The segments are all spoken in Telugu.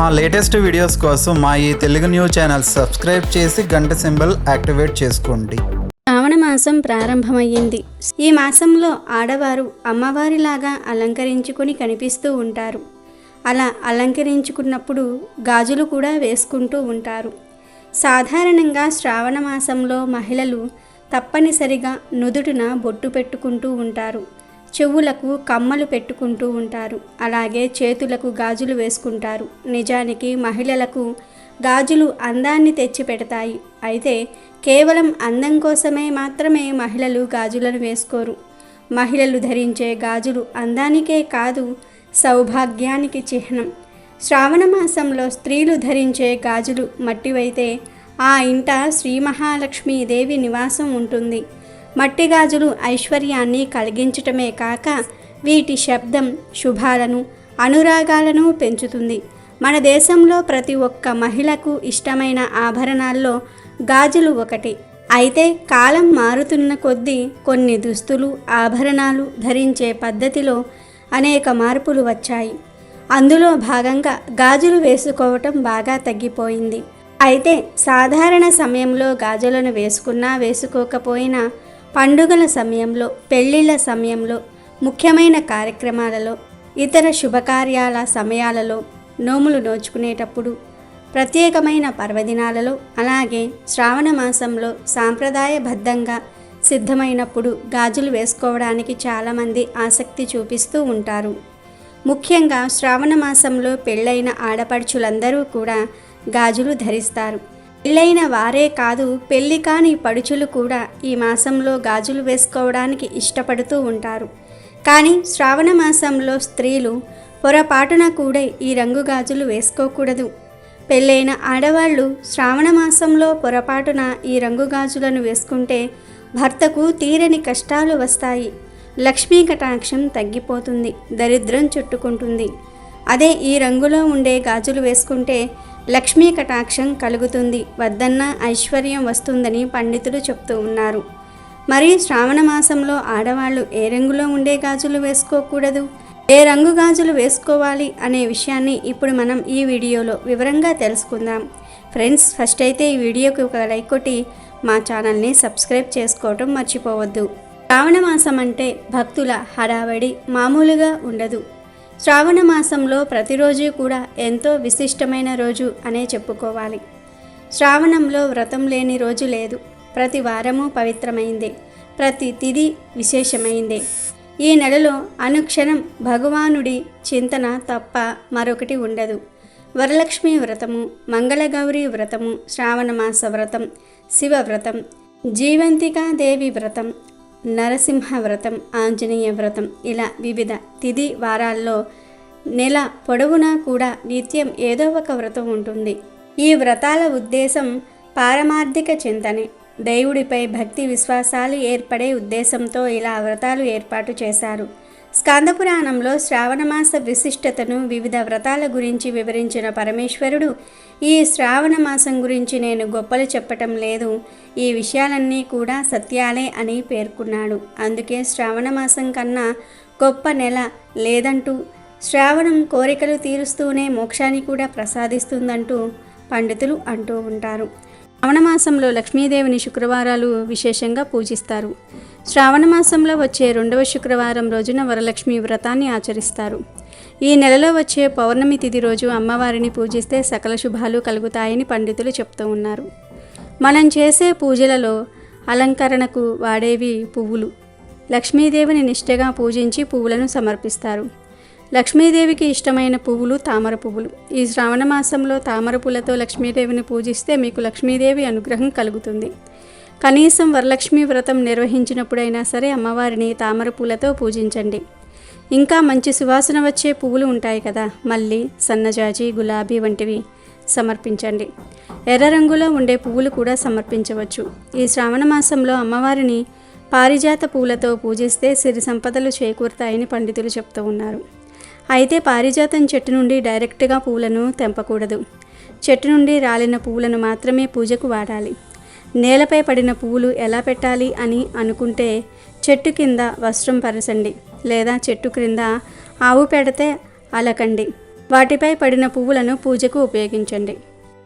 మా లేటెస్ట్ వీడియోస్ కోసం మా ఈ తెలుగు న్యూస్ ఛానల్ సబ్స్క్రైబ్ చేసి గంట సింబల్ యాక్టివేట్ చేసుకోండి. శ్రావణ మాసం ప్రారంభమయ్యింది. ఈ మాసంలో ఆడవారు అమ్మవారిలాగా అలంకరించుకొని కనిపిస్తూ ఉంటారు. అలా అలంకరించుకున్నప్పుడు గాజులు కూడా వేసుకుంటూ ఉంటారు. సాధారణంగా శ్రావణ మాసంలో మహిళలు తప్పనిసరిగా నుదుటిన బొట్టు పెట్టుకుంటూ ఉంటారు. చెవులకు కమ్మలు పెట్టుకుంటూ ఉంటారు. అలాగే చేతులకు గాజులు వేసుకుంటారు. నిజానికి మహిళలకు గాజులు అందాన్ని తెచ్చి పెడతాయి. అయితే కేవలం అందం కోసమే మాత్రమే మహిళలు గాజులను వేసుకోరు. మహిళలు ధరించే గాజులు అందానికే కాదు సౌభాగ్యానికి చిహ్నం. శ్రావణ మాసంలో స్త్రీలు ధరించే గాజులు మట్టివైతే ఆ ఇంట శ్రీ మహాలక్ష్మీదేవి నివాసం ఉంటుంది. మట్టి గాజులు ఐశ్వర్యాన్ని కలిగించటమే కాక వీటి శబ్దం శుభాలను అనురాగాలను పెంచుతుంది. మన దేశంలో ప్రతి ఒక్క మహిళకు ఇష్టమైన ఆభరణాల్లో గాజులు ఒకటి. అయితే కాలం మారుతున్న కొద్దీ కొన్ని దుస్తులు ఆభరణాలు ధరించే పద్ధతిలో అనేక మార్పులు వచ్చాయి. అందులో భాగంగా గాజులు వేసుకోవటం బాగా తగ్గిపోయింది. అయితే సాధారణ సమయంలో గాజులను వేసుకున్నా వేసుకోకపోయినా పండుగల సమయంలో పెళ్ళిళ్ళ సమయంలో ముఖ్యమైన కార్యక్రమాలలో ఇతర శుభకార్యాల సమయాలలో నోములు నోచుకునేటప్పుడు ప్రత్యేకమైన పర్వదినాలలో అలాగే శ్రావణ మాసంలో సాంప్రదాయబద్ధంగా సిద్ధమైనప్పుడు గాజులు వేసుకోవడానికి చాలామంది ఆసక్తి చూపిస్తూ ఉంటారు. ముఖ్యంగా శ్రావణ మాసంలో పెళ్ళైన ఆడపడుచులందరూ కూడా గాజులు ధరిస్తారు. పెళ్ళైన వారే కాదు పెళ్ళి కాని పడుచులు కూడా ఈ మాసంలో గాజులు వేసుకోవడానికి ఇష్టపడుతూ ఉంటారు. కానీ శ్రావణ మాసంలో స్త్రీలు పొరపాటున కూడా ఈ రంగు గాజులు వేసుకోకూడదు. పెళ్ళైన ఆడవాళ్ళు శ్రావణ మాసంలో పొరపాటున ఈ రంగు గాజులను వేసుకుంటే భర్తకు తీరని కష్టాలు వస్తాయి. లక్ష్మీ కటాక్షం తగ్గిపోతుంది దరిద్రం చుట్టుకుంటుంది. అదే ఈ రంగులో ఉండే గాజులు వేసుకుంటే లక్ష్మీ కటాక్షం కలుగుతుంది. వద్దన్న ఐశ్వర్యం వస్తుందని పండితులు చెప్తూ ఉన్నారు. మరి శ్రావణ మాసంలో ఆడవాళ్ళు ఏ రంగులో ఉండే గాజులు వేసుకోకూడదు? ఏ రంగు గాజులు వేసుకోవాలి అనే విషయాన్ని ఇప్పుడు మనం ఈ వీడియోలో వివరంగా తెలుసుకుందాం. ఫ్రెండ్స్ ఫస్ట్ అయితే ఈ వీడియోకి ఒక లైక్ కొట్టి మా ఛానల్ని సబ్స్క్రైబ్ చేసుకోవటం మర్చిపోవద్దు. శ్రావణ మాసం అంటే భక్తుల హడావడి మామూలుగా ఉండదు. శ్రావణ మాసంలో ప్రతిరోజు కూడా ఎంతో విశిష్టమైన రోజు అనే చెప్పుకోవాలి. శ్రావణంలో వ్రతం లేని రోజు లేదు. ప్రతి వారము పవిత్రమైందే. ప్రతి తిథి విశేషమైందే. ఈ నెలలో అనుక్షణం భగవానుడి చింతన తప్ప మరొకటి ఉండదు. వరలక్ష్మి వ్రతము మంగళగౌరి వ్రతము శ్రావణమాస వ్రతం శివ వ్రతం జీవంతికాదేవి వ్రతం నరసింహ వ్రతం ఆంజనేయ వ్రతం ఇలా వివిధ తిథి వారాల్లో నెల పొడవునా కూడా నిత్యం ఏదో ఒక వ్రతం ఉంటుంది. ఈ వ్రతాల ఉద్దేశం పారమార్థిక చింతనే. దేవుడిపై భక్తి విశ్వాసాలు ఏర్పడే ఉద్దేశంతో ఇలా వ్రతాలు ఏర్పాటు చేశారు. స్కాందపురాణంలో శ్రావణమాస విశిష్టతను వివిధ వ్రతాల గురించి వివరించిన పరమేశ్వరుడు ఈ శ్రావణ మాసం గురించి నేను గొప్పలు చెప్పటం లేదు. ఈ విషయాలన్నీ కూడా సత్యాలే అని పేర్కొన్నాడు. అందుకే శ్రావణ మాసం కన్నా గొప్ప నెల లేదంటూ శ్రావణం కోరికలు తీరుస్తూనే మోక్షాన్ని కూడా ప్రసాదిస్తుందంటూ పండితులు అంటూ ఉంటారు. శ్రావణ మాసంలో లక్ష్మీదేవిని శుక్రవారాలు విశేషంగా పూజిస్తారు. శ్రావణ మాసంలో వచ్చే రెండవ శుక్రవారం రోజున వరలక్ష్మి వ్రతాన్ని ఆచరిస్తారు. ఈ నెలలో వచ్చే పౌర్ణమి తిథి రోజు అమ్మవారిని పూజిస్తే సకల శుభాలు కలుగుతాయని పండితులు చెప్తూ ఉన్నారు. మనం చేసే పూజలలో అలంకరణకు వాడేవి పువ్వులు. లక్ష్మీదేవిని నిష్ఠగా పూజించి పువ్వులను సమర్పిస్తారు. లక్ష్మీదేవికి ఇష్టమైన పువ్వులు తామర పువ్వులు. ఈ శ్రావణ మాసంలో తామర పూలతో లక్ష్మీదేవిని పూజిస్తే మీకు లక్ష్మీదేవి అనుగ్రహం కలుగుతుంది. కనీసం వరలక్ష్మి వ్రతం నిర్వహించినప్పుడైనా సరే అమ్మవారిని తామర పూలతో పూజించండి. ఇంకా మంచి సువాసన వచ్చే పువ్వులు ఉంటాయి కదా మల్లి సన్నజాజి గులాబీ వంటివి సమర్పించండి. ఎర్ర రంగులో ఉండే పువ్వులు కూడా సమర్పించవచ్చు. ఈ శ్రావణ మాసంలో అమ్మవారిని పారిజాత పూలతో పూజిస్తే సిరి సంపదలు చేకూరుతాయని పండితులు చెప్తూ ఉన్నారు. అయితే పారిజాతం చెట్టు నుండి డైరెక్ట్గా పూలను తెంపకూడదు. చెట్టు నుండి రాలిన పువ్వులను మాత్రమే పూజకు వాడాలి. నేలపై పడిన పువ్వులు ఎలా పెట్టాలి అని అనుకుంటే చెట్టు కింద వస్త్రం పరచండి లేదా చెట్టు క్రింద ఆవు పెడితే అలకండి. వాటిపై పడిన పువ్వులను పూజకు ఉపయోగించండి.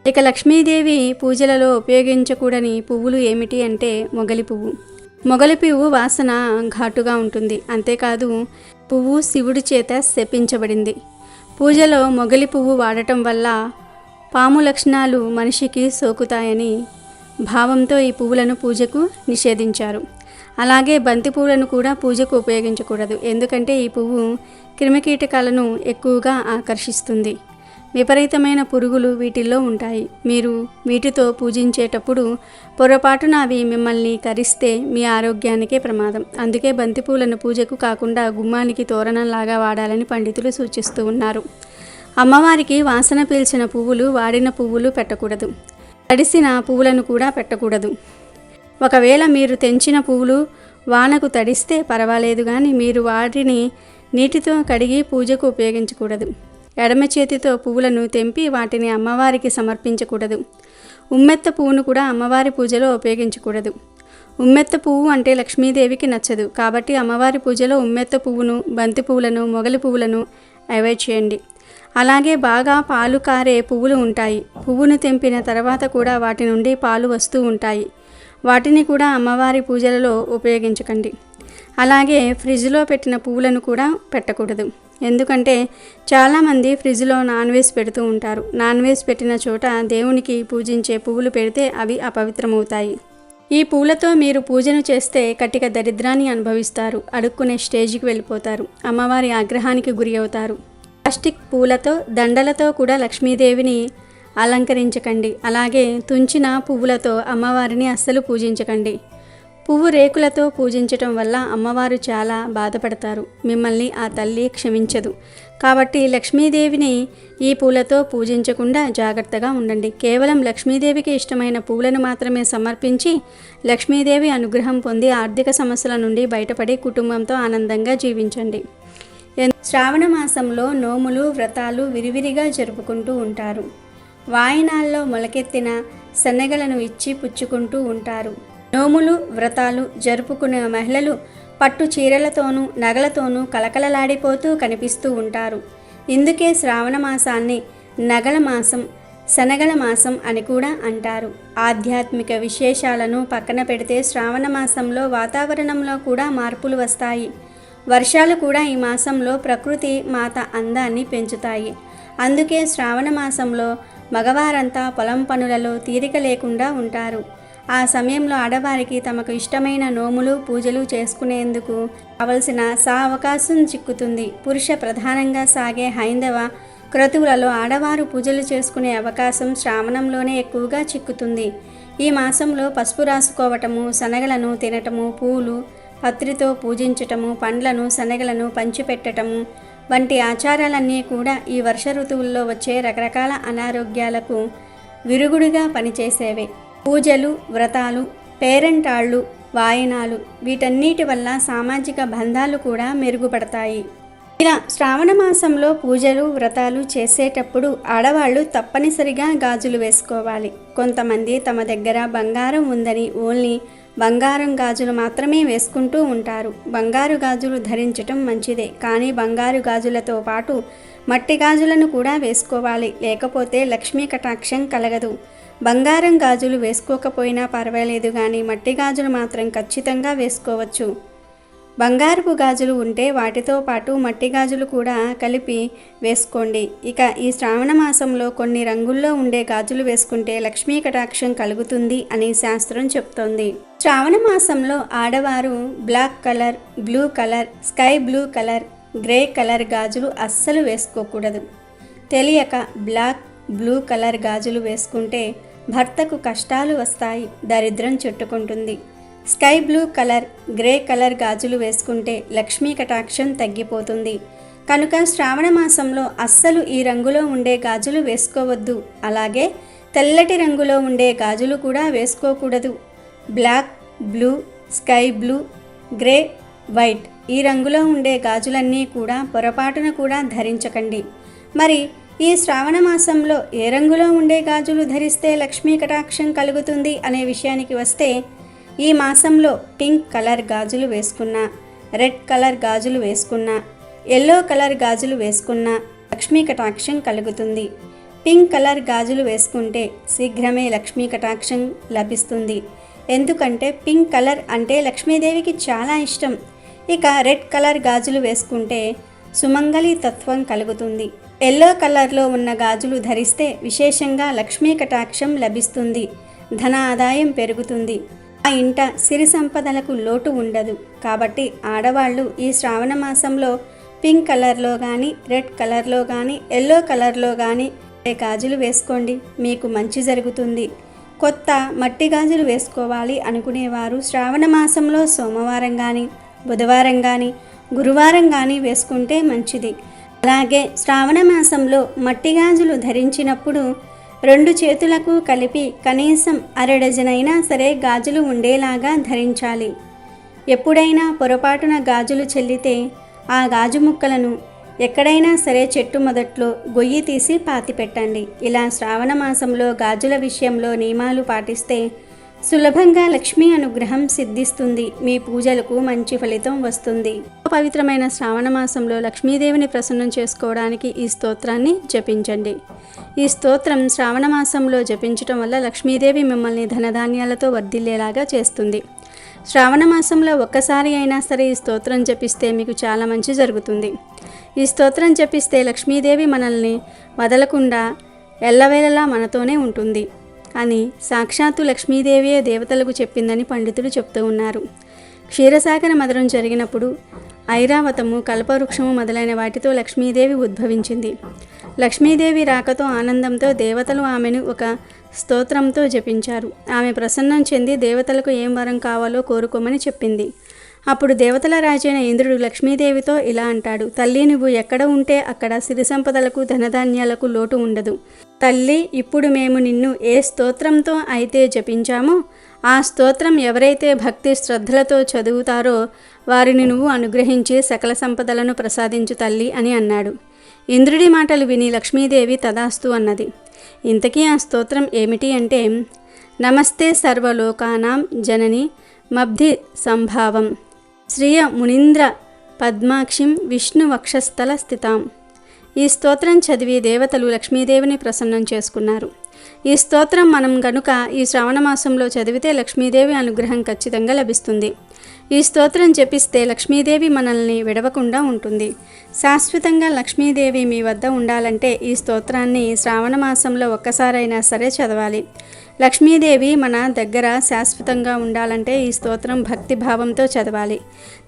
ఇక లక్ష్మీదేవి పూజలలో ఉపయోగించకూడని పువ్వులు ఏమిటి అంటే మొగలి పువ్వు. మొగలి పువ్వు వాసన ఘాటుగా ఉంటుంది. అంతేకాదు పువ్వు శివుడి చేత శపించబడింది. పూజలో మొగలి పువ్వు వాడటం వల్ల పాము లక్షణాలు మనిషికి సోకుతాయని భావంతో ఈ పువ్వులను పూజకు నిషేధించారు. అలాగే బంతి పువ్వులను కూడా పూజకు ఉపయోగించకూడదు. ఎందుకంటే ఈ పువ్వు క్రిమికీటకాలను ఎక్కువగా ఆకర్షిస్తుంది. విపరీతమైన పురుగులు వీటిల్లో ఉంటాయి. మీరు వీటితో పూజించేటప్పుడు పొరపాటున అవి మిమ్మల్ని కరిస్తే మీ ఆరోగ్యానికే ప్రమాదం. అందుకే బంతిపూలను పూజకు కాకుండా గుమ్మానికి తోరణంలాగా వాడాలని పండితులు సూచిస్తూ ఉన్నారు. అమ్మవారికి వాసన పీల్చిన పువ్వులు వాడిన పువ్వులు పెట్టకూడదు. తడిసిన పువ్వులను కూడా పెట్టకూడదు. ఒకవేళ మీరు తెంచిన పువ్వులు వానకు తడిస్తే పర్వాలేదు కానీ మీరు వాటిని నీటితో కడిగి పూజకు ఉపయోగించకూడదు. ఎడమ చేతితో పువ్వులను తెంపి వాటిని అమ్మవారికి సమర్పించకూడదు. ఉమ్మెత్త పువ్వును కూడా అమ్మవారి పూజలో ఉపయోగించకూడదు. ఉమ్మెత్త పువ్వు అంటే లక్ష్మీదేవికి నచ్చదు. కాబట్టి అమ్మవారి పూజలో ఉమ్మెత్త పువ్వును బంతి పువ్వులను మొగలి పువ్వులను అవాయిడ్ చేయండి. అలాగే బాగా పాలు కారే పువ్వులు ఉంటాయి. పువ్వును తెంపిన తర్వాత కూడా వాటి నుండి పాలు వస్తూ ఉంటాయి. వాటిని కూడా అమ్మవారి పూజలలో ఉపయోగించకండి. అలాగే ఫ్రిడ్జ్లో పెట్టిన పువ్వులను కూడా పెట్టకూడదు. ఎందుకంటే చాలామంది ఫ్రిడ్జ్లో నాన్ వెజ్ పెడుతూ ఉంటారు. నాన్ వెజ్ పెట్టిన చోట దేవునికి పూజించే పువ్వులు పెడితే అవి అపవిత్రమవుతాయి. ఈ పూలతో మీరు పూజను చేస్తే కటిక దరిద్రాన్ని అనుభవిస్తారు. అడుక్కునే స్టేజికి వెళ్ళిపోతారు. అమ్మవారి ఆగ్రహానికి గురి అవుతారు. ప్లాస్టిక్ పూలతో దండలతో కూడా లక్ష్మీదేవిని అలంకరించకండి. అలాగే తుంచిన పువ్వులతో అమ్మవారిని అస్సలు పూజించకండి. పువ్వు రేకులతో పూజించటం వల్ల అమ్మవారు చాలా బాధపడతారు. మిమ్మల్ని ఆ తల్లి క్షమించదు. కాబట్టి లక్ష్మీదేవిని ఈ పూలతో పూజించకుండా జాగ్రత్తగా ఉండండి. కేవలం లక్ష్మీదేవికి ఇష్టమైన పూలను మాత్రమే సమర్పించి లక్ష్మీదేవి అనుగ్రహం పొంది ఆర్థిక సమస్యల నుండి బయటపడి కుటుంబంతో ఆనందంగా జీవించండి. శ్రావణ మాసంలో నోములు వ్రతాలు విరివిరిగా జరుపుకుంటూ ఉంటారు. వాయినాల్లో మొలకెత్తిన శనగలను ఇచ్చి పుచ్చుకుంటూ ఉంటారు. నోములు వ్రతాలు జరుపుకునే మహిళలు పట్టు చీరలతోనూ నగలతోనూ కలకలలాడిపోతూ కనిపిస్తూ ఉంటారు. ఇందుకే శ్రావణ మాసాన్ని నగల మాసం శనగల మాసం అని కూడా అంటారు. ఆధ్యాత్మిక విశేషాలను పక్కన పెడితే శ్రావణ మాసంలో వాతావరణంలో కూడా మార్పులు వస్తాయి. వర్షాలు కూడా ఈ మాసంలో ప్రకృతి మాత అందాన్ని పెంచుతాయి. అందుకే శ్రావణ మాసంలో మగవారంతా పొలం పనులలో తీరిక లేకుండా ఉంటారు. ఆ సమయంలో ఆడవారికి తమకు ఇష్టమైన నోములు పూజలు చేసుకునేందుకు కావలసిన సా అవకాశం చిక్కుతుంది. పురుష ప్రధానంగా సాగే హైందవ క్రతువులలో ఆడవారు పూజలు చేసుకునే అవకాశం శ్రావణంలోనే ఎక్కువగా చిక్కుతుంది. ఈ మాసంలో పసుపు రాసుకోవటము శనగలను తినటము పూలు పత్రితో పూజించటము పండ్లను శనగలను పంచిపెట్టటము వంటి ఆచారాలన్నీ కూడా ఈ వర్ష ఋతువుల్లో వచ్చే రకరకాల అనారోగ్యాలకు విరుగుడుగా పనిచేసేవే. పూజలు వ్రతాలు పేరెంటాళ్ళు వాయనాలు వీటన్నిటి వల్ల సామాజిక బంధాలు కూడా మెరుగుపడతాయి. ఇలా శ్రావణ మాసంలో పూజలు వ్రతాలు చేసేటప్పుడు ఆడవాళ్ళు తప్పనిసరిగా గాజులు వేసుకోవాలి. కొంతమంది తమ దగ్గర బంగారం ఉందని ఓన్లీ బంగారం గాజులు మాత్రమే వేసుకుంటూ ఉంటారు. బంగారు గాజులు ధరించటం మంచిదే. కానీ బంగారు గాజులతో పాటు మట్టి గాజులను కూడా వేసుకోవాలి. లేకపోతే లక్ష్మీ కటాక్షం కలగదు. బంగారం గాజులు వేసుకోకపోయినా పర్వాలేదు. కానీ మట్టి గాజులు మాత్రం ఖచ్చితంగా వేసుకోవచ్చు. బంగారపు గాజులు ఉంటే వాటితో పాటు మట్టి గాజులు కూడా కలిపి వేసుకోండి. ఇక ఈ శ్రావణ మాసంలో కొన్ని రంగుల్లో ఉండే గాజులు వేసుకుంటే లక్ష్మీ కటాక్షం కలుగుతుంది అని శాస్త్రం చెప్తోంది. శ్రావణ మాసంలో ఆడవారు black colour blue colour sky blue colour grey colour గాజులు అస్సలు వేసుకోకూడదు. తెలియక బ్లాక్ బ్లూ కలర్ గాజులు వేసుకుంటే భర్తకు కష్టాలు వస్తాయి దరిద్రం చుట్టుకుంటుంది. Sky blue colour grey colour గాజులు వేసుకుంటే లక్ష్మీ కటాక్షం తగ్గిపోతుంది. కనుక శ్రావణ మాసంలో అస్సలు ఈ రంగులో ఉండే గాజులు వేసుకోవద్దు. అలాగే తెల్లటి రంగులో ఉండే గాజులు కూడా వేసుకోకూడదు. Black blue sky blue grey white ఈ రంగులో ఉండే గాజులన్నీ కూడా పొరపాటున కూడా ధరించకండి. మరి ఈ శ్రావణ మాసంలో ఏ రంగులో ఉండే గాజులు ధరిస్తే లక్ష్మీ కటాక్షం కలుగుతుంది అనే విషయానికి వస్తే ఈ మాసంలో పింక్ కలర్ గాజులు వేసుకున్నా రెడ్ కలర్ గాజులు వేసుకున్నా ఎల్లో కలర్ గాజులు వేసుకున్నా లక్ష్మీ కటాక్షం కలుగుతుంది. పింక్ కలర్ గాజులు వేసుకుంటే శీఘ్రమే లక్ష్మీ కటాక్షం లభిస్తుంది. ఎందుకంటే పింక్ కలర్ అంటే లక్ష్మీదేవికి చాలా ఇష్టం. ఇక రెడ్ కలర్ గాజులు వేసుకుంటే సుమంగళి తత్వం కలుగుతుంది. ఎల్లో కలర్లో ఉన్న గాజులు ధరిస్తే విశేషంగా లక్ష్మీ కటాక్షం లభిస్తుంది. ధన ఆదాయం పెరుగుతుంది. ఆ ఇంట సిరి సంపదలకు లోటు ఉండదు. కాబట్టి ఆడవాళ్ళు ఈ శ్రావణ మాసంలో పింక్ కలర్లో కానీ రెడ్ కలర్లో కానీ ఎల్లో కలర్లో కానీ గాజులు వేసుకోండి. మీకు మంచి జరుగుతుంది. కొత్త మట్టి గాజులు వేసుకోవాలి అనుకునేవారు శ్రావణ మాసంలో సోమవారం కానీ బుధవారం కానీ గురువారం కానీ వేసుకుంటే మంచిది. అలాగే శ్రావణ మాసంలో మట్టి గాజులు ధరించినప్పుడు రెండు చేతులకు కలిపి కనీసం అరడజనైనా సరే గాజులు ఉండేలాగా ధరించాలి. ఎప్పుడైనా పొరపాటున గాజులు చెల్లితే ఆ గాజు ముక్కలను ఎక్కడైనా సరే చెట్టు మొదట్లో గొయ్యి తీసి పాతి పెట్టండి ఇలా శ్రావణ మాసంలో గాజుల విషయంలో నియమాలు పాటిస్తే సులభంగా లక్ష్మీ అనుగ్రహం సిద్ధిస్తుంది. మీ పూజలకు మంచి ఫలితం వస్తుంది. పవిత్రమైన శ్రావణ మాసంలో లక్ష్మీదేవిని ప్రసన్నం చేసుకోవడానికి ఈ స్తోత్రాన్ని జపించండి. ఈ స్తోత్రం శ్రావణ మాసంలో జపించటం వల్ల లక్ష్మీదేవి మిమ్మల్ని ధనధాన్యాలతో వర్ధిల్లేలాగా చేస్తుంది. శ్రావణ మాసంలో ఒక్కసారి అయినా సరే ఈ స్తోత్రం జపిస్తే మీకు చాలా మంచి జరుగుతుంది. ఈ స్తోత్రం జపిస్తే లక్ష్మీదేవి మనల్ని వదలకుండా ఎల్లవేళలా మనతోనే ఉంటుంది. అని సాక్షాత్తు లక్ష్మీదేవియే దేవతలకు చెప్పిందని పండితులు చెప్తూ ఉన్నారు. క్షీరసాగర మదనం జరిగినప్పుడు ఐరావతము కల్పవృక్షము మొదలైన వాటితో లక్ష్మీదేవి ఉద్భవించింది. లక్ష్మీదేవి రాకతో ఆనందంతో దేవతలు ఆమెను ఒక స్తోత్రంతో జపించారు. ఆమె ప్రసన్నం చెంది దేవతలకు ఏం వరం కావాలో కోరుకోమని చెప్పింది. అప్పుడు దేవతల రాజైన ఇంద్రుడు లక్ష్మీదేవితో ఇలా అంటాడు తల్లి నువ్వు ఎక్కడ ఉంటే అక్కడ సిరి సంపదలకు ధనధాన్యాలకు లోటు ఉండదు. తల్లి ఇప్పుడు మేము నిన్ను ఏ స్తోత్రంతో అయితే జపించామో ఆ స్తోత్రం ఎవరైతే భక్తి శ్రద్ధలతో చదువుతారో వారిని నువ్వు అనుగ్రహించి సకల సంపదలను ప్రసాదించు తల్లి అని అన్నాడు. ఇంద్రుడి మాటలు విని లక్ష్మీదేవి తదాస్తు అన్నది. ఇంతకీ ఆ స్తోత్రం ఏమిటి అంటే నమస్తే సర్వలోకానాం జనని మబ్ధి సంభావం శ్రియ మునీంద్ర పద్మాక్షిం విష్ణు వక్షస్థల స్థితాం. ఈ స్తోత్రం చదివి దేవతలు లక్ష్మీదేవిని ప్రసన్నం చేసుకున్నారు. ఈ స్తోత్రం మనం గనుక ఈ శ్రావణ మాసంలో చదివితే లక్ష్మీదేవి అనుగ్రహం ఖచ్చితంగా లభిస్తుంది. ఈ స్తోత్రం జపిస్తే లక్ష్మీదేవి మనల్ని విడవకుండా ఉంటుంది. శాశ్వతంగా లక్ష్మీదేవి మీ వద్ద ఉండాలంటే ఈ స్తోత్రాన్ని శ్రావణ మాసంలో ఒక్కసారైనా సరే చదవాలి. లక్ష్మీదేవి మన దగ్గర శాశ్వతంగా ఉండాలంటే ఈ స్తోత్రం భక్తి భావంతో చదవాలి.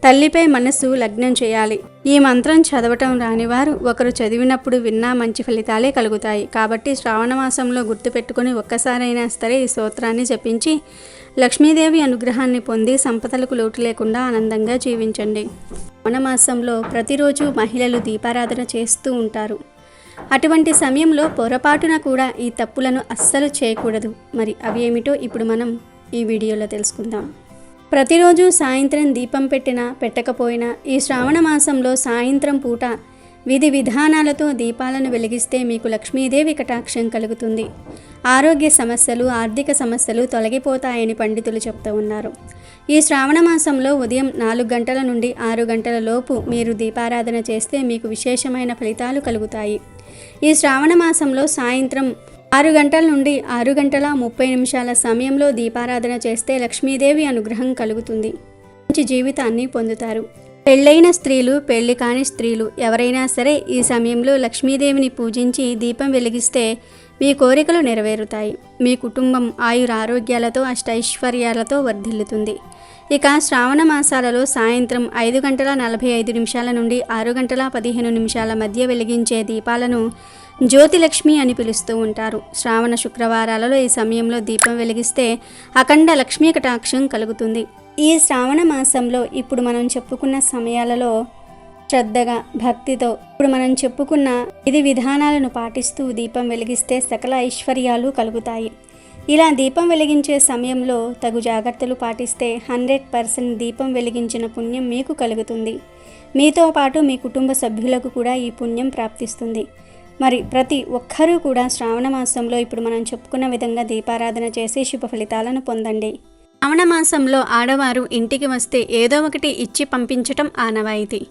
తల్లిపై మనసు లగ్నం చేయాలి. ఈ మంత్రం చదవటం రానివారు ఒకరు చదివినప్పుడు విన్నా మంచి ఫలితాలే కలుగుతాయి. కాబట్టి శ్రావణ మాసంలో గుర్తుపెట్టుకుని ఒక్కసారైనా సరే ఈ స్తోత్రాన్ని జపించి లక్ష్మీదేవి అనుగ్రహాన్ని పొంది సంపదలకు లోటు లేకుండా ఆనందంగా జీవించండి. శ్రావణ మాసంలో ప్రతిరోజు మహిళలు దీపారాధన చేస్తూ ఉంటారు. అటువంటి సమయంలో పొరపాటున కూడా ఈ తప్పులను అస్సలు చేయకూడదు. మరి అవి ఏమిటో ఇప్పుడు మనం ఈ వీడియోలో తెలుసుకుందాం. ప్రతిరోజు సాయంత్రం దీపం పెట్టినా పెట్టకపోయినా ఈ శ్రావణ మాసంలో సాయంత్రం పూట విధి విధానాలతో దీపాలను వెలిగిస్తే మీకు లక్ష్మీదేవి కటాక్షం కలుగుతుంది. ఆరోగ్య సమస్యలు ఆర్థిక సమస్యలు తొలగిపోతాయని పండితులు చెప్తూ ఉన్నారు. ఈ శ్రావణ మాసంలో ఉదయం నాలుగు గంటల నుండి ఆరు గంటల లోపు మీరు దీపారాధన చేస్తే మీకు విశేషమైన ఫలితాలు కలుగుతాయి. ఈ శ్రావణ మాసంలో సాయంత్రం ఆరు గంటల నుండి ఆరు గంటల ముప్పై నిమిషాల సమయంలో దీపారాధన చేస్తే లక్ష్మీదేవి అనుగ్రహం కలుగుతుంది. మంచి జీవితాన్ని పొందుతారు. పెళ్ళైన స్త్రీలు పెళ్ళి కాని స్త్రీలు ఎవరైనా సరే ఈ సమయంలో లక్ష్మీదేవిని పూజించి దీపం వెలిగిస్తే మీ కోరికలు నెరవేరుతాయి. మీ కుటుంబం ఆయుర ఆరోగ్యాలతో అష్టైశ్వర్యాలతో వర్ధిల్లుతుంది. ఇక శ్రావణ మాసాలలో సాయంత్రం ఐదు గంటల నలభై ఐదు నిమిషాల నుండి ఆరు గంటల పదిహేను నిమిషాల మధ్య వెలిగించే దీపాలను జ్యోతిలక్ష్మి అని పిలుస్తూ ఉంటారు. శ్రావణ శుక్రవారాలలో ఈ సమయంలో దీపం వెలిగిస్తే అఖండ లక్ష్మీ కటాక్షం కలుగుతుంది. ఈ శ్రావణ మాసంలో ఇప్పుడు మనం చెప్పుకున్న సమయాలలో శ్రద్ధగా భక్తితో ఇప్పుడు మనం చెప్పుకున్న విధి విధానాలను పాటిస్తూ దీపం వెలిగిస్తే సకల ఐశ్వర్యాలు కలుగుతాయి. ఇలా దీపం వెలిగించే సమయంలో తగు జాగ్రత్తలు పాటిస్తే హండ్రెడ్ పర్సెంట్ దీపం వెలిగించిన పుణ్యం మీకు కలుగుతుంది. మీతో పాటు మీ కుటుంబ సభ్యులకు కూడా ఈ పుణ్యం ప్రాప్తిస్తుంది. మరి ప్రతి ఒక్కరూ కూడా శ్రావణ మాసంలో ఇప్పుడు మనం చెప్పుకున్న విధంగా దీపారాధన చేసి శుభ ఫలితాలను పొందండి. శ్రావణ మాసంలో ఆడవారు ఇంటికి వస్తే ఏదో ఒకటి ఇచ్చి పంపించటం ఆనవాయితీ.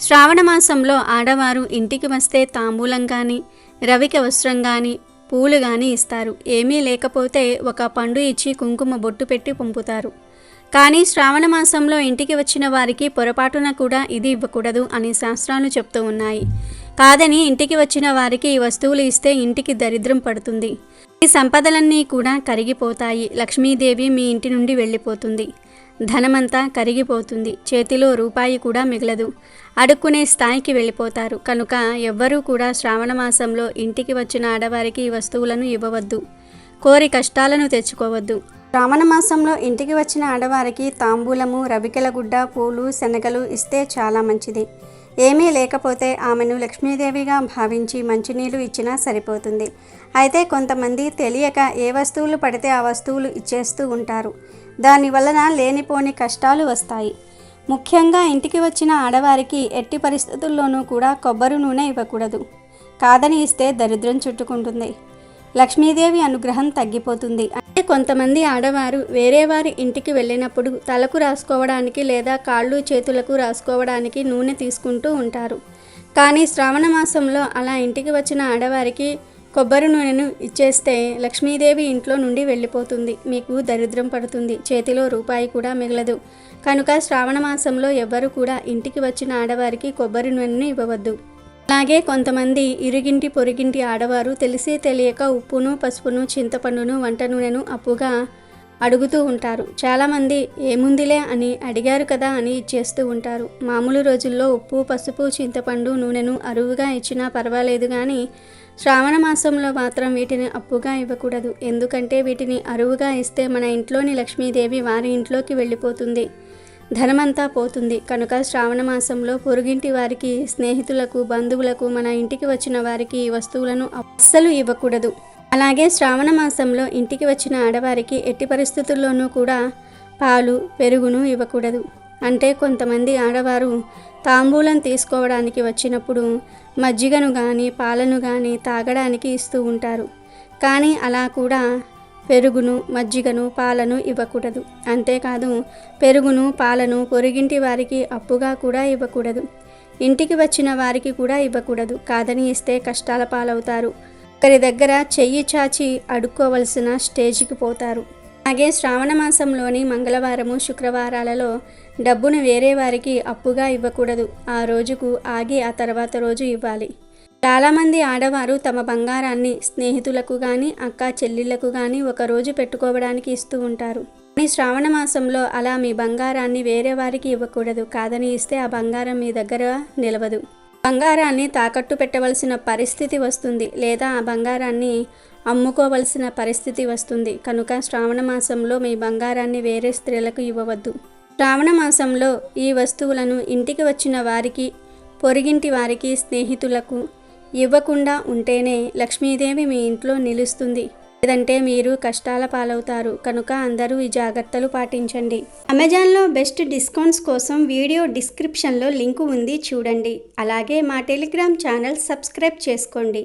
శ్రావణ మాసంలో ఆడవారు ఇంటికి వస్తే తాంబూలం కానీ రవిక వస్త్రం కానీ పూలు కానీ ఇస్తారు. ఏమీ లేకపోతే ఒక పండు ఇచ్చి కుంకుమ బొట్టు పెట్టి పంపుతారు కానీ శ్రావణ మాసంలో ఇంటికి వచ్చిన వారికి పొరపాటున కూడా ఇది ఇవ్వకూడదు అని శాస్త్రాలు చెప్తూ ఉన్నాయి. కాదని ఇంటికి వచ్చిన వారికి ఈ వస్తువులు ఇస్తే ఇంటికి దరిద్రం పడుతుంది. ఈ సంపదలన్నీ కూడా కరిగిపోతాయి. లక్ష్మీదేవి మీ ఇంటి నుండి వెళ్ళిపోతుంది. ధనమంతా కరిగిపోతుంది. చేతిలో రూపాయి కూడా మిగలదు. అడుక్కునే స్థాయికి వెళ్ళిపోతారు. కనుక ఎవ్వరూ కూడా శ్రావణ మాసంలో ఇంటికి వచ్చిన ఆడవారికి ఈ వస్తువులను ఇవ్వవద్దు. కోరి కష్టాలను తెచ్చుకోవద్దు. శ్రావణ మాసంలో ఇంటికి వచ్చిన ఆడవారికి తాంబూలము రవికెల గుడ్డ పూలు శనగలు ఇస్తే చాలా మంచిది. ఏమీ లేకపోతే ఆమెను లక్ష్మీదేవిగా భావించి మంచినీళ్ళు ఇచ్చినా సరిపోతుంది. అయితే కొంతమంది తెలియక ఏ వస్తువులు పడితే ఆ వస్తువులు ఇచ్చేస్తూ ఉంటారు. దాని వలన లేనిపోని కష్టాలు వస్తాయి. ముఖ్యంగా ఇంటికి వచ్చిన ఆడవారికి ఎట్టి పరిస్థితుల్లోనూ కూడా కొబ్బరి నూనె ఇవ్వకూడదు. కాదని ఇస్తే దరిద్రం చుట్టుకుంటుంది. లక్ష్మీదేవి అనుగ్రహం తగ్గిపోతుంది. అంటే కొంతమంది ఆడవారు వేరే వారి ఇంటికి వెళ్ళినప్పుడు తలకు రాసుకోవడానికి లేదా కాళ్ళు చేతులకు రాసుకోవడానికి నూనె తీసుకుంటూ ఉంటారు. కానీ శ్రావణ మాసంలో అలా ఇంటికి వచ్చిన ఆడవారికి కొబ్బరి నూనెను ఇచ్చేస్తే లక్ష్మీదేవి ఇంట్లో నుండి వెళ్ళిపోతుంది. మీకు దరిద్రం పడుతుంది. చేతిలో రూపాయి కూడా మిగలదు. కనుక శ్రావణ మాసంలో ఎవ్వరు కూడా ఇంటికి వచ్చిన ఆడవారికి కొబ్బరి నూనెను ఇవ్వవద్దు. అలాగే కొంతమంది ఇరుగింటి పొరుగింటి ఆడవారు తెలిసి తెలియక ఉప్పును పసుపును చింతపండును వంట నూనెను అప్పుగా అడుగుతూ ఉంటారు. చాలామంది ఏముందిలే అని అడిగారు కదా అని ఇచ్చేస్తూ ఉంటారు. మామూలు రోజుల్లో ఉప్పు పసుపు చింతపండు నూనెను అరువుగా ఇచ్చినా పర్వాలేదు కానీ శ్రావణ మాసంలో మాత్రం వీటిని అప్పుగా ఇవ్వకూడదు. ఎందుకంటే వీటిని అరువుగా ఇస్తే మన ఇంట్లోని లక్ష్మీదేవి వారి ఇంట్లోకి వెళ్ళిపోతుంది. ధనమంతా పోతుంది. కనుక శ్రావణ మాసంలో పొరుగింటి వారికి స్నేహితులకు బంధువులకు మన ఇంటికి వచ్చిన వారికి ఈ వస్తువులను అస్సలు ఇవ్వకూడదు. అలాగే శ్రావణ మాసంలో ఇంటికి వచ్చిన ఆడవారికి ఎట్టి పరిస్థితుల్లోనూ కూడా పాలు పెరుగును ఇవ్వకూడదు. అంటే కొంతమంది ఆడవారు తాంబూలం తీసుకోవడానికి వచ్చినప్పుడు మజ్జిగను కానీ పాలను కానీ తాగడానికి ఇస్తూ ఉంటారు. కానీ అలా కూడా పెరుగును మజ్జిగను పాలను ఇవ్వకూడదు. అంతేకాదు పెరుగును పాలను పొరుగింటి వారికి అప్పుగా కూడా ఇవ్వకూడదు. ఇంటికి వచ్చిన వారికి కూడా ఇవ్వకూడదు. కాదని ఇస్తే కష్టాల పాలవుతారు. ఒకరి దగ్గర చెయ్యి చాచి అడుక్కోవలసిన స్టేజికి పోతారు. అలాగే శ్రావణ మాసంలోని మంగళవారము శుక్రవారాలలో డబ్బును వేరే వారికి అప్పుగా ఇవ్వకూడదు. ఆ రోజుకు ఆగి ఆ తర్వాత రోజు ఇవ్వాలి. చాలామంది ఆడవారు తమ బంగారాన్ని స్నేహితులకు కానీ అక్క చెల్లిళ్ళకు కానీ ఒకరోజు పెట్టుకోవడానికి ఇస్తూ ఉంటారు. కానీ శ్రావణ మాసంలో అలా మీ బంగారాన్ని వేరే వారికి ఇవ్వకూడదు. కాదని ఇస్తే ఆ బంగారం మీ దగ్గర నిలవదు. బంగారాన్ని తాకట్టు పెట్టవలసిన పరిస్థితి వస్తుంది లేదా ఆ బంగారాన్ని అమ్ముకోవలసిన పరిస్థితి వస్తుంది. కనుక శ్రావణ మాసంలో మీ బంగారాన్ని వేరే స్త్రీలకు ఇవ్వవద్దు. శ్రావణ మాసంలో ఈ వస్తువులను ఇంటికి వచ్చిన వారికి పొరిగింటి వారికి స్నేహితులకు ఇవ్వకుండా ఉంటేనే లక్ష్మీదేవి మీ ఇంట్లో నిలుస్తుంది. లేదంటే మీరు కష్టాల పాలవుతారు. కనుక అందరూ ఈ జాగ్రత్తలు పాటించండి. అమెజాన్లో బెస్ట్ డిస్కౌంట్స్ కోసం వీడియో డిస్క్రిప్షన్లో లింకు ఉంది చూడండి. అలాగే మా టెలిగ్రామ్ ఛానల్ సబ్స్క్రైబ్ చేసుకోండి.